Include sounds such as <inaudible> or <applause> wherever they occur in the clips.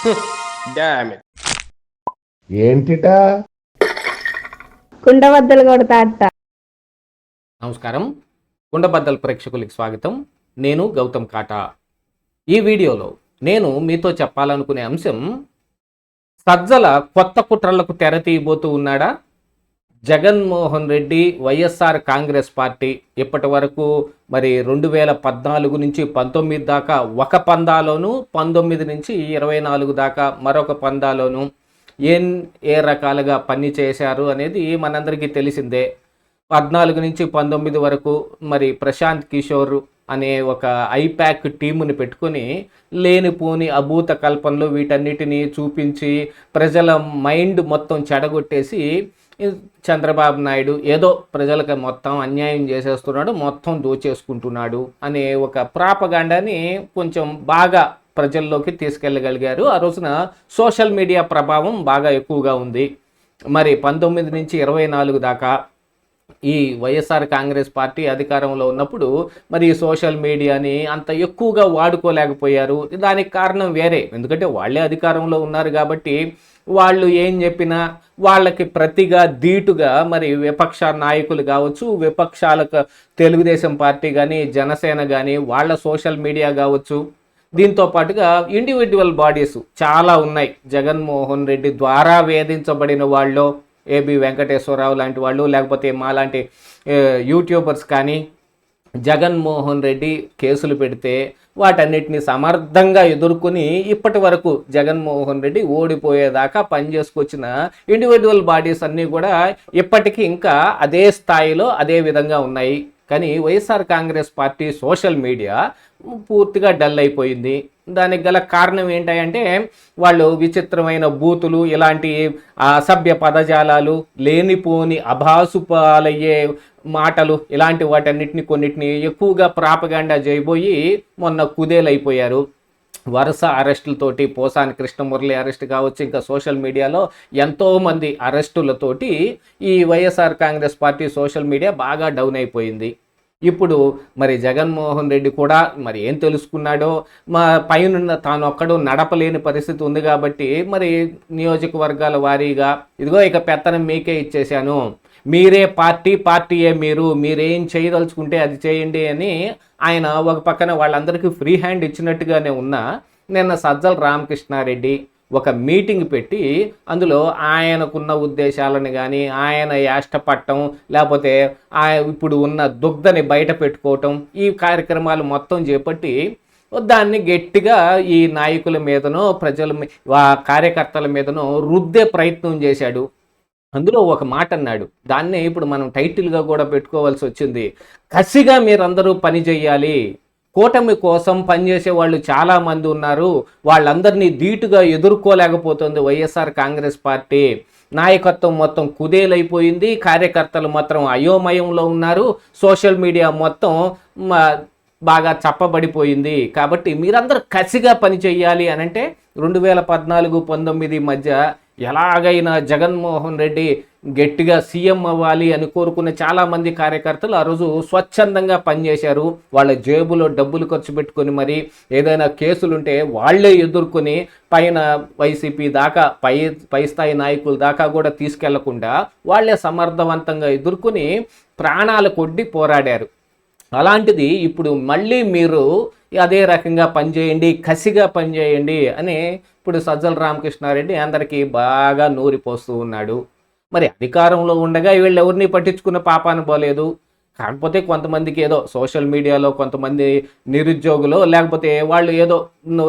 <laughs> ఏంటిటా? కుండబద్దలు కొడతా అత్త. నమస్కారం. కుండబద్దల్ ప్రేక్షకులకి స్వాగతం. నేను గౌతమ్ కాటా. ఈ వీడియోలో నేను మీతో చెప్పాలనుకునే అంశం సజ్జల కొత్త కుట్రలకు తెర తీయబోతూ ఉన్నాడా? జగన్మోహన్ రెడ్డి వైఎస్ఆర్ కాంగ్రెస్ పార్టీ ఇప్పటి వరకు మరి రెండు వేల పద్నాలుగు నుంచి పంతొమ్మిది దాకా ఒక పందాలోను పంతొమ్మిది నుంచి ఇరవై నాలుగు దాకా మరొక పందాలోను ఏం ఏ రకాలుగా పని చేశారు అనేది మనందరికీ తెలిసిందే. పద్నాలుగు నుంచి పంతొమ్మిది వరకు మరి ప్రశాంత్ కిషోర్ అనే ఒక ఐప్యాక్ టీముని పెట్టుకొని లేనిపోని అభూత కల్పనలు వీటన్నిటిని చూపించి ప్రజల మైండ్ మొత్తం చెడగొట్టేసి చంద్రబాబు నాయుడు ఏదో ప్రజలకు మొత్తం అన్యాయం చేసేస్తున్నాడు మొత్తం దోచేసుకుంటున్నాడు అనే ఒక ప్రాపగాండాని కొంచెం బాగా ప్రజల్లోకి తీసుకెళ్ళగలిగారు. ఆ రోజున సోషల్ మీడియా ప్రభావం బాగా ఎక్కువగా ఉంది. మరి పంతొమ్మిది నుంచి ఇరవై నాలుగు దాకా ఈ వైఎస్ఆర్ కాంగ్రెస్ పార్టీ అధికారంలో ఉన్నప్పుడు మరి సోషల్ మీడియాని అంత ఎక్కువగా వాడుకోలేకపోయారు. దానికి కారణం వేరే. ఎందుకంటే వాళ్ళే అధికారంలో ఉన్నారు కాబట్టి వాళ్ళు ఏం చెప్పినా వాళ్ళకి ప్రతిగా ధీటుగా మరి విపక్ష నాయకులు కావచ్చు విపక్షాలకు తెలుగుదేశం పార్టీ కానీ జనసేన కానీ వాళ్ళ సోషల్ మీడియా కావచ్చు దీంతో పాటుగా ఇండివిజువల్ బాడీస్ చాలా ఉన్నాయి. జగన్మోహన్ రెడ్డి ద్వారా వేధించబడిన వాళ్ళు ఏబి వెంకటేశ్వరరావు లాంటి వాళ్ళు లేకపోతే మాలాంటి లాంటి యూట్యూబర్స్ కానీ జగన్మోహన్ రెడ్డి కేసులు పెడితే వాటన్నిటిని సమర్థంగా ఎదుర్కొని ఇప్పటి వరకు జగన్మోహన్ రెడ్డి ఓడిపోయేదాకా పనిచేసుకొచ్చిన ఇండివిజువల్ బాడీస్ అన్నీ కూడా ఇప్పటికీ ఇంకా అదే స్థాయిలో అదే విధంగా ఉన్నాయి. కానీ YSR Congress party social media పూర్తిగా డల్ అయిపోయింది. దానికి గల కారణం ఏంటంటే వాళ్ళు విచిత్రమైన బూతులు ఇలాంటి అసభ్య పదజాలాలు లేనిపోని అభాసుపాలయ్యే మాటలు ఇలాంటి వాటన్నిటిని కొన్నిటిని ఎక్కువగా ప్రాపగాండా చేయబోయి మొన్న కుదేలైపోయారు. వరుస అరెస్టులతోటి పోసాని కృష్ణమురళి అరెస్ట్ కావచ్చు ఇంకా సోషల్ మీడియాలో ఎంతోమంది అరెస్టులతోటి ఈ YSR Congress party social media బాగా డౌన్ అయిపోయింది. ఇప్పుడు మరి జగన్మోహన్ రెడ్డి కూడా మరి ఏం తెలుసుకున్నాడో మా పైన తాను ఒక్కడు నడపలేని పరిస్థితి ఉంది కాబట్టి మరి నియోజకవర్గాల వారీగా ఇదిగో ఇక పెత్తనం మీకే ఇచ్చేశాను. మీరే పార్టీ పార్టీయే మీరు మీరేం చేయదలుచుకుంటే అది చేయండి అని ఆయన ఒక పక్కన వాళ్ళందరికీ ఫ్రీ హ్యాండ్ ఇచ్చినట్టుగానే ఉన్నా నిన్న సజ్జల రామకృష్ణారెడ్డి ఒక మీటింగ్ పెట్టి అందులో ఆయనకున్న ఉద్దేశాలను కానీ ఆయన యాష్టపట్టం లేకపోతే ఆ ఇప్పుడు ఉన్న దుగ్ధని బయట పెట్టుకోవటం ఈ కార్యక్రమాలు మొత్తం చేపట్టి దాన్ని గట్టిగా ఈ నాయకుల మీదనో ప్రజల ఆ కార్యకర్తల మీదనో రుద్దే ప్రయత్నం చేశాడు. అందులో ఒక మాట అన్నాడు. దాన్నే ఇప్పుడు మనం టైటిల్గా కూడా పెట్టుకోవాల్సి వచ్చింది. కసిగా మీరందరూ పని చేయాలి. కూటమి కోసం పనిచేసే వాళ్ళు చాలామంది ఉన్నారు. వాళ్ళందరినీ ధీటుగా ఎదుర్కోలేకపోతుంది వైఎస్ఆర్ కాంగ్రెస్ పార్టీ. నాయకత్వం మొత్తం కుదేలైపోయింది. కార్యకర్తలు మాత్రం అయోమయంలో ఉన్నారు. సోషల్ మీడియా మొత్తం బాగా చప్పబడిపోయింది. కాబట్టి మీరందరూ కసిగా పని చేయాలి అని అంటే రెండు వేల పద్నాలుగు పంతొమ్మిది మధ్య ఎలాగైనా జగన్మోహన్ రెడ్డి గట్టిగా సీఎం అవ్వాలి అని కోరుకునే చాలామంది కార్యకర్తలు ఆ రోజు స్వచ్ఛందంగా పనిచేశారు. వాళ్ళ జేబులో డబ్బులు ఖర్చు పెట్టుకొని మరి ఏదైనా కేసులుంటే వాళ్ళే ఎదుర్కొని పైన వైసీపీ దాకా పై పై స్థాయి నాయకుల దాకా కూడా తీసుకెళ్ళకుండా వాళ్ళే సమర్థవంతంగా ఎదుర్కొని ప్రాణాల కొడ్డి పోరాడారు. అలాంటిది ఇప్పుడు మళ్ళీ మీరు అదే రకంగా పనిచేయండి కసిగా పనిచేయండి అని ఇప్పుడు సజ్జల రామకృష్ణారెడ్డి అందరికీ బాగా నూరిపోస్తూ ఉన్నాడు. మరి అధికారంలో ఉండగా వీళ్ళు ఎవరిని పట్టించుకున్న పాపాను పోలేదు. కాకపోతే కొంతమందికి ఏదో సోషల్ మీడియాలో కొంతమంది నిరుద్యోగులు లేకపోతే వాళ్ళు ఏదో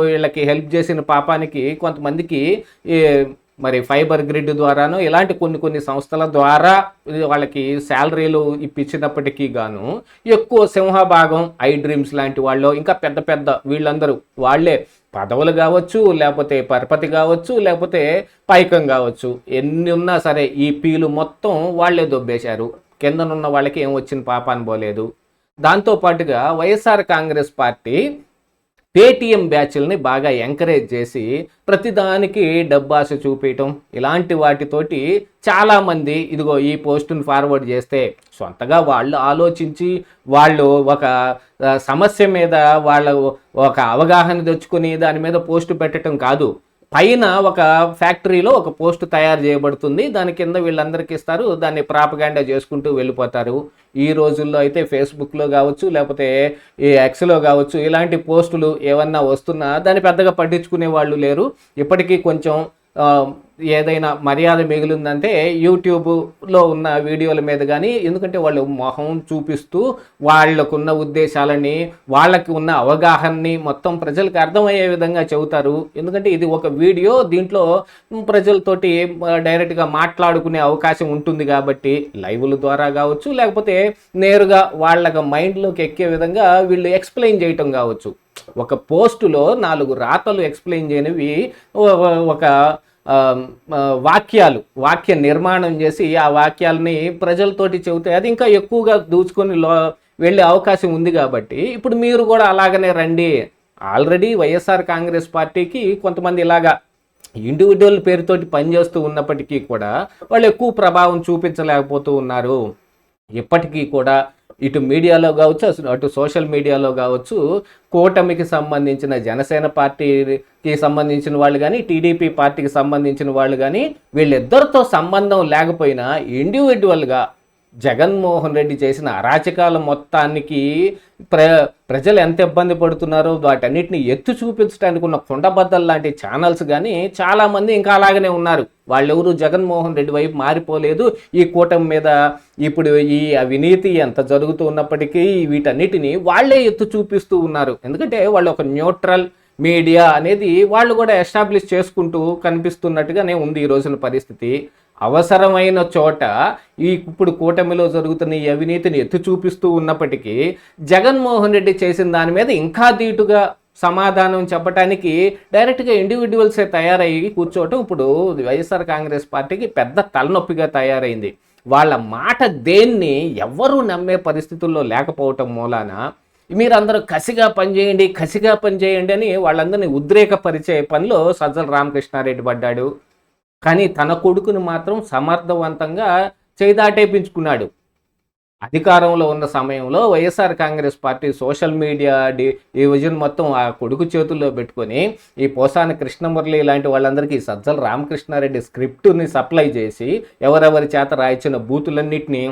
వీళ్ళకి హెల్ప్ చేసిన పాపానికి కొంతమందికి మరి ఫైబర్ గ్రిడ్ ద్వారాను ఇలాంటి కొన్ని కొన్ని సంస్థల ద్వారా వాళ్ళకి శాలరీలు ఇప్పించినప్పటికీ గాను ఎక్కువ సింహభాగం ఐ డ్రీమ్స్ లాంటి వాళ్ళు ఇంకా పెద్ద పెద్ద వీళ్ళందరూ వాళ్ళే పదవులు కావచ్చు లేకపోతే పరపతి కావచ్చు లేకపోతే పైకం కావచ్చు. ఎన్ని ఉన్నా సరే ఈ పీలు మొత్తం వాళ్ళే దొబ్బేశారు. కిందనున్న వాళ్ళకి ఏం వచ్చిన పాపాన్ని పోలేదు దాంతోపాటుగా వైఎస్ఆర్ కాంగ్రెస్ పార్టీ పేటీఎం బ్యాచ్ల్ని బాగా ఎంకరేజ్ చేసి ప్రతిదానికి డబ్బాస చూపించటం ఇలాంటి వాటితోటి చాలామంది ఇదిగో ఈ పోస్టును ఫార్వర్డ్ చేస్తే సొంతగా వాళ్ళు ఆలోచించి వాళ్ళు ఒక సమస్య మీద వాళ్ళ ఒక అవగాహన తెచ్చుకుని దాని మీద పోస్టు పెట్టడం కాదు. పైన ఒక ఫ్యాక్టరీలో ఒక పోస్ట్ తయారు చేయబడుతుంది. దాని కింద వీళ్ళందరికీ ఇస్తారు. దాన్ని ప్రాపగాండా చేసుకుంటూ వెళ్ళిపోతారు. ఈ రోజుల్లో అయితే ఫేస్బుక్లో కావచ్చు లేకపోతే ఈ ఎక్స్లో కావచ్చు ఇలాంటి పోస్టులు ఏమన్నా వస్తున్నా దాన్ని పెద్దగా పట్టించుకునే వాళ్ళు లేరు. ఇప్పటికీ కొంచెం ఏదైనా మర్యాద మిగిలిందంటే యూట్యూబ్లో ఉన్న వీడియోల మీద కానీ ఎందుకంటే వాళ్ళు మొహం చూపిస్తూ వాళ్ళకున్న ఉద్దేశాలని వాళ్ళకి ఉన్న అవగాహనని మొత్తం ప్రజలకు అర్థమయ్యే విధంగా చెబుతారు. ఎందుకంటే ఇది ఒక వీడియో దీంట్లో ప్రజలతోటి డైరెక్ట్గా మాట్లాడుకునే అవకాశం ఉంటుంది కాబట్టి లైవ్ల ద్వారా కావచ్చు లేకపోతే నేరుగా వాళ్ళకి మైండ్లోకి ఎక్కే విధంగా వీళ్ళు ఎక్స్ప్లెయిన్ చేయటం కావచ్చు. ఒక పోస్టులో నాలుగు రాతలు ఎక్స్ప్లెయిన్ చేయనివి ఒక వాక్యాలు వాక్య నిర్మాణం చేసి ఆ వాక్యాలని ప్రజలతోటి చెబితే అది ఇంకా ఎక్కువగా దూచుకొని లో వెళ్ళే అవకాశం ఉంది కాబట్టి ఇప్పుడు మీరు కూడా అలాగనే రండి. ఆల్రెడీ వైఎస్ఆర్ కాంగ్రెస్ పార్టీకి కొంతమంది ఇలాగా ఇండివిజువల్ పేరుతోటి పనిచేస్తూ ఉన్నప్పటికీ కూడా వాళ్ళు ఎక్కువ ప్రభావం చూపించలేకపోతూ ఉన్నారు. ఇప్పటికీ కూడా ఇటు మీడియాలో కావచ్చు అసలు అటు సోషల్ మీడియాలో కావచ్చు కూటమికి సంబంధించిన జనసేన పార్టీకి సంబంధించిన వాళ్ళు కానీ టీడీపీ పార్టీకి సంబంధించిన వాళ్ళు కానీ వీళ్ళిద్దరితో సంబంధం లేకపోయినా ఇండివిజువల్గా జగన్మోహన్ రెడ్డి చేసిన అరాచకాల మొత్తానికి ప్ర ప్రజలు ఎంత ఇబ్బంది పడుతున్నారో వాటన్నిటిని ఎత్తు చూపించడానికి ఉన్న కుండబద్దలు లాంటి ఛానల్స్ కానీ చాలామంది ఇంకా అలాగనే ఉన్నారు. వాళ్ళెవరూ జగన్మోహన్ రెడ్డి వైపు మారిపోలేదు. ఈ కూటమి మీద ఇప్పుడు ఈ అవినీతి ఎంత జరుగుతూ ఉన్నప్పటికీ వీటన్నిటిని వాళ్ళే ఎత్తు చూపిస్తూ ఉన్నారు. ఎందుకంటే వాళ్ళు ఒక న్యూట్రల్ మీడియా అనేది వాళ్ళు కూడా ఎస్టాబ్లిష్ చేసుకుంటూ కనిపిస్తున్నట్టుగానే ఉంది ఈ రోజున పరిస్థితి. అవసరమైన చోట ఈ ఇప్పుడు కూటమిలో జరుగుతున్న ఈ అవినీతిని ఎత్తి చూపిస్తూ ఉన్నప్పటికీ జగన్మోహన్ రెడ్డి చేసిన దాని మీద ఇంకా ధీటుగా సమాధానం చెప్పడానికి డైరెక్ట్గా ఇండివిజువల్సే తయారయ్యి కూర్చోవటం ఇప్పుడు వైఎస్ఆర్ కాంగ్రెస్ పార్టీకి పెద్ద తలనొప్పిగా తయారైంది. వాళ్ళ మాట దేన్ని ఎవ్వరూ నమ్మే పరిస్థితుల్లో లేకపోవటం మూలాన మీరందరూ కసిగా పనిచేయండి కసిగా పనిచేయండి అని వాళ్ళందరినీ ఉద్రేకపరిచే పనిలో సజ్జల రామకృష్ణారెడ్డి పడ్డాడు. కానీ తన కొడుకుని మాత్రం సమర్థవంతంగా చేదాటేపించుకున్నాడు. అధికారంలో ఉన్న సమయంలో YSR Congress party social media division మొత్తం ఆ కొడుకు చేతుల్లో పెట్టుకొని ఈ పోసాని కృష్ణమురళి ఇలాంటి వాళ్ళందరికీ సజ్జల రామకృష్ణారెడ్డి స్క్రిప్టుని సప్లై చేసి ఎవరెవరి చేత రాయించిన బూతులన్నింటినీ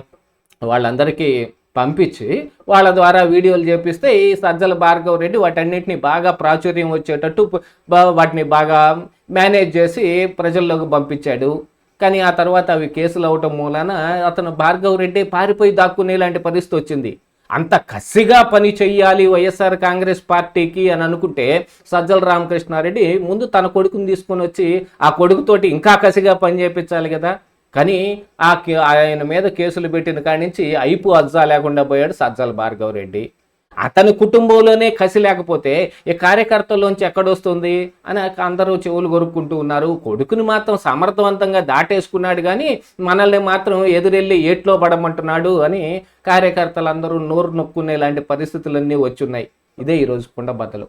వాళ్ళందరికీ పంపించి వాళ్ళ ద్వారా వీడియోలు చేపిస్తే ఈ సజ్జల భార్గవ్ రెడ్డి వాటన్నిటిని బాగా ప్రాచుర్యం వచ్చేటట్టు వాటిని బాగా మేనేజ్ చేసి ప్రజల్లోకి పంపించాడు. కానీ ఆ తర్వాత అవి కేసులు అవటం మూలాన అతను భార్గవ్ రెడ్డి పారిపోయి దాక్కునే లాంటి పరిస్థితి వచ్చింది. అంత కసిగా పని చెయ్యాలి వైఎస్ఆర్ కాంగ్రెస్ పార్టీకి అని అనుకుంటే సజ్జల రామకృష్ణారెడ్డి ముందు తన కొడుకుని తీసుకొని వచ్చి ఆ కొడుకుతోటి ఇంకా కసిగా పని చేయించాలి కదా. కానీ ఆ కే- ఆయన మీద కేసులు పెట్టిన కాడి నుంచి అయిపు అజ్జా లేకుండా పోయాడు సజ్జల భార్గవ్ రెడ్డి. అతని కుటుంబంలోనే కసి లేకపోతే ఈ కార్యకర్తల్లోంచి ఎక్కడొస్తుంది అని అందరూ చెవులు కొరుక్కుంటూ ఉన్నారు. కొడుకుని మాత్రం సమర్థవంతంగా దాటేసుకున్నాడు కానీ మనల్ని మాత్రం ఎదురెళ్ళి ఏట్లో పడమంటున్నాడు అని కార్యకర్తలందరూ నోరు నొక్కునే లాంటి పరిస్థితులన్నీ వచ్చున్నాయి. ఇదే ఈరోజు కుండబద్దలు